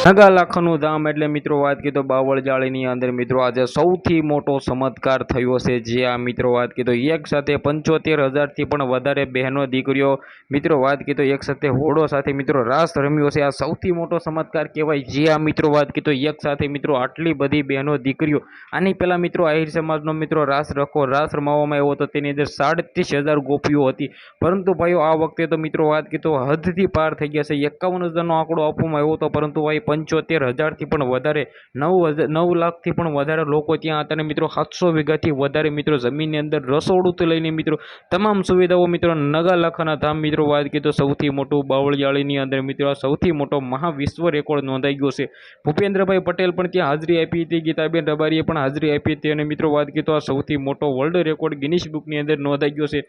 નગા લાખનું ધામ એટલે મિત્રો વાત કીધો બાવળજાળીની બાવળ જાળીની અંદર મિત્રો આજે સૌથી મોટો ચમત્કાર થયો છે જે આ મિત્રો વાત કીધો એક સાથે પંચોતેર હજારથી પણ વધારે બહેનો દીકરીઓ મિત્રો વાત કીધો એક સાથે હોડો સાથે મિત્રો રાસ રમ્યો છે. આ સૌથી મોટો ચમત્કાર કહેવાય જે આ મિત્રો વાત કીધો એક સાથે મિત્રો આટલી બધી બહેનો દીકરીઓ આની પહેલાં મિત્રો આહિર સમાજનો મિત્રો રાસ રખો રાસ રમાવવામાં આવ્યો હતો. તેની અંદર સાડત્રીસ હજાર ગોપીઓ હતી. પરંતુ ભાઈઓ, આ વખતે તો મિત્રો વાત કીધો હદથી પાર થઈ ગયા છે. એકાવન હજારનો આંકડો આપવામાં આવ્યો હતો. પરંતુ ભાઈ પંચોતેર હજારથી પણ વધારે, નવ નવ લાખથી પણ વધારે લોકો ત્યાં હતા. અને મિત્રો, સાતસો વીઘાથી વધારે મિત્રો જમીનની અંદર રસોડુંથી લઈને મિત્રો તમામ સુવિધાઓ મિત્રો નગા લખાના ધામ મિત્રો વાત કીધું સૌથી મોટું બાવળિયાળીની અંદર મિત્રો સૌથી મોટો મહાવિશ્વ રેકોર્ડ નોંધાઈ ગયો છે. ભૂપેન્દ્રભાઈ પટેલ પણ ત્યાં હાજરી આપી હતી, ગીતાબેન રબારીએ પણ હાજરી આપી હતી. અને મિત્રો, વાત કીધું આ સૌથી મોટો વર્લ્ડ રેકોર્ડ ગિનિશ બુકની અંદર નોંધાઈ ગયો છે.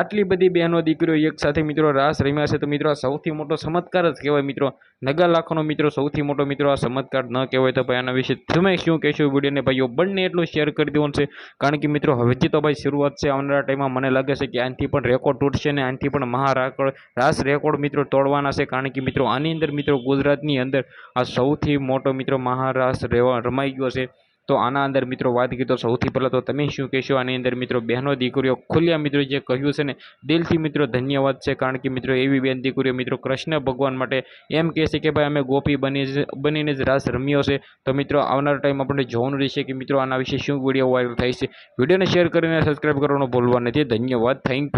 આટલી બધી બહેનો દીકરીઓ એક સાથે મિત્રો રાસ રમ્યા છે. તો મિત્રો આ સૌથી મોટો ચમત્કાર જ કહેવાય મિત્રો. નગા લાખનો મિત્રો સૌથી મોટો મિત્રો આ ચમત્કાર ન કહેવાય તો ભાઈ આના વિશે તમે શું કહેશો વિડીયોને ભાઈઓ બંને એટલું શેર કરી દેવાનું છે. કારણ કે મિત્રો હવેથી તો ભાઈ શરૂઆત છે આવનારા ટાઈમમાં મને લાગે છે કે આનાથી પણ રેકોર્ડ તૂટશે ને આનાથી પણ મહારાકોડ રાસ રેકોર્ડ મિત્રો તોડવાના છે. કારણ કે મિત્રો આની અંદર મિત્રો ગુજરાતની અંદર આ સૌથી મોટો મિત્રો મહારાસ રમાઈ ગયો છે. તો આના અંદર મિત્રો વાત કરી તો સૌથી પહેલાં તો તમે શું કહેશો? આની અંદર મિત્રો બહેનો દીકરીઓ ખુલ્યા મિત્રો જે કહ્યું છે ને, દિલથી મિત્રો ધન્યવાદ છે. કારણ કે મિત્રો એવી બેન દીકરીઓ મિત્રો કૃષ્ણ ભગવાન માટે એમ કહે છે કે ભાઈ અમે ગોપી બની બનીને જ રાસ રમ્યો છે. તો મિત્રો આવનાર ટાઈમ આપણે જોવાનું રહેશે કે મિત્રો આના વિશે શું વીડિયો વાયરલ થાય છે. વિડીયોને શેર કરીને સબસ્ક્રાઈબ કરવાનું ભૂલવા નથી. ધન્યવાદ. Thank you